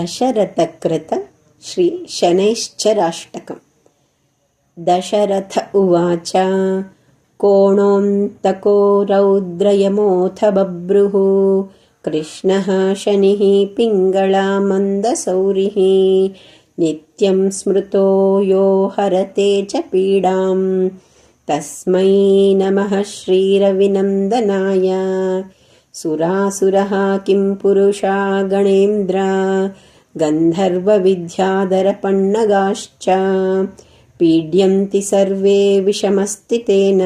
दशरथकृत श्रीशनैश्चराष्टकम् दशरथ उवाच कोणोऽन्तको रौद्रयमोऽथ बभ्रुः कृष्णः शनिः पिङ्गळा मन्दसौरिः नित्यं स्मृतो यो हरते च पीडाम्। तस्मै नमः श्रीरविनन्दनाय सुरासुरः किं पुरुषा गणेन्द्र? गन्धर्वविद्याधरपण्णगाश्च पीड्यन्ति सर्वे विषमस्ति तेन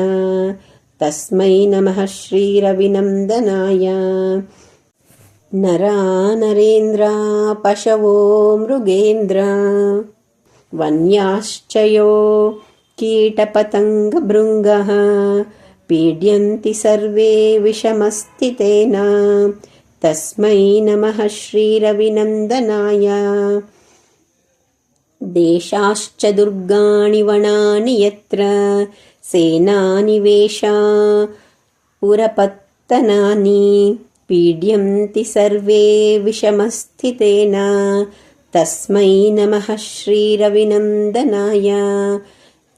तस्मै नमः श्रीरविनन्दनाय। नरा नरेन्द्र पशवो मृगेन्द्र। वन्याश्च यो कीटपतङ्गभृङ्गः पीड्यन्ति सर्वे विषमस्तितेन तस्मै नमः श्रीरविनन्दनाय। देशाश्च दुर्गाणि वनानि यत्र सेनानिवेशा पुरपत्तनानि। पीड्यन्ति सर्वे विषमस्थितेन तस्मै नमः श्रीरविनन्दनाय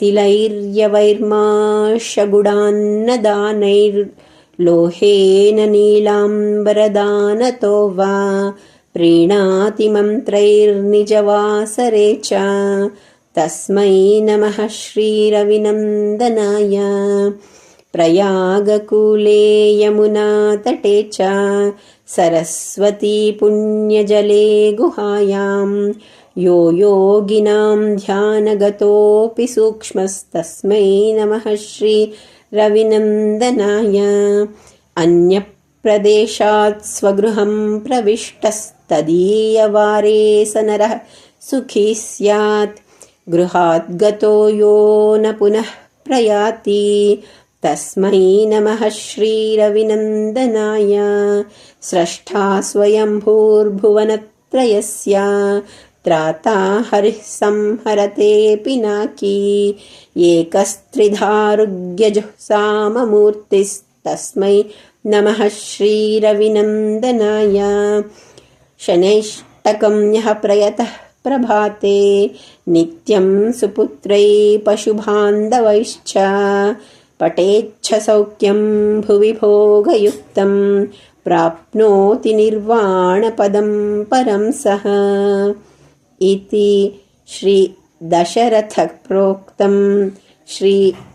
तिलैर्यवैर्माशगुडान्नदानैर्लोहेन नीलाम्बरदानतो वा प्रीणाति मन्त्रैर्निजवासरे च। तस्मै नमः श्रीरविनन्दनाय। प्रयागकूले यमुनातटे च। सरस्वती पुण्यजले गुहायाम् यो योगिनां ध्यानगतोऽपि सूक्ष्मस्तस्मै नमः श्रीरविनन्दनाय। अन्यप्रदेशात् स्वगृहं प्रविष्टस्तदीयवारे स नरः सुखी स्यात्। गृहात् गतो यो न पुनः प्रयाति। तस्मै नमः श्रीरविनन्दनाय। स्रष्टा स्वयम्भूर्भुवनत्रयस्य त्राता हरिः संहरते पिनाकी एकस्त्रिधारुग्यजुःसाममूर्तिस्तस्मै नमः श्रीरविनन्दनाय शनैष्टकं यः प्रयतः प्रभाते नित्यं सुपुत्रै पशुबान्धवैश्च पटेच्छसौख्यं भुवि भोगयुक्तं प्राप्नोति निर्वाणपदं परं सः इति श्रीदशरथप्रोक्तं श्रीशनैश्चराष्टकम्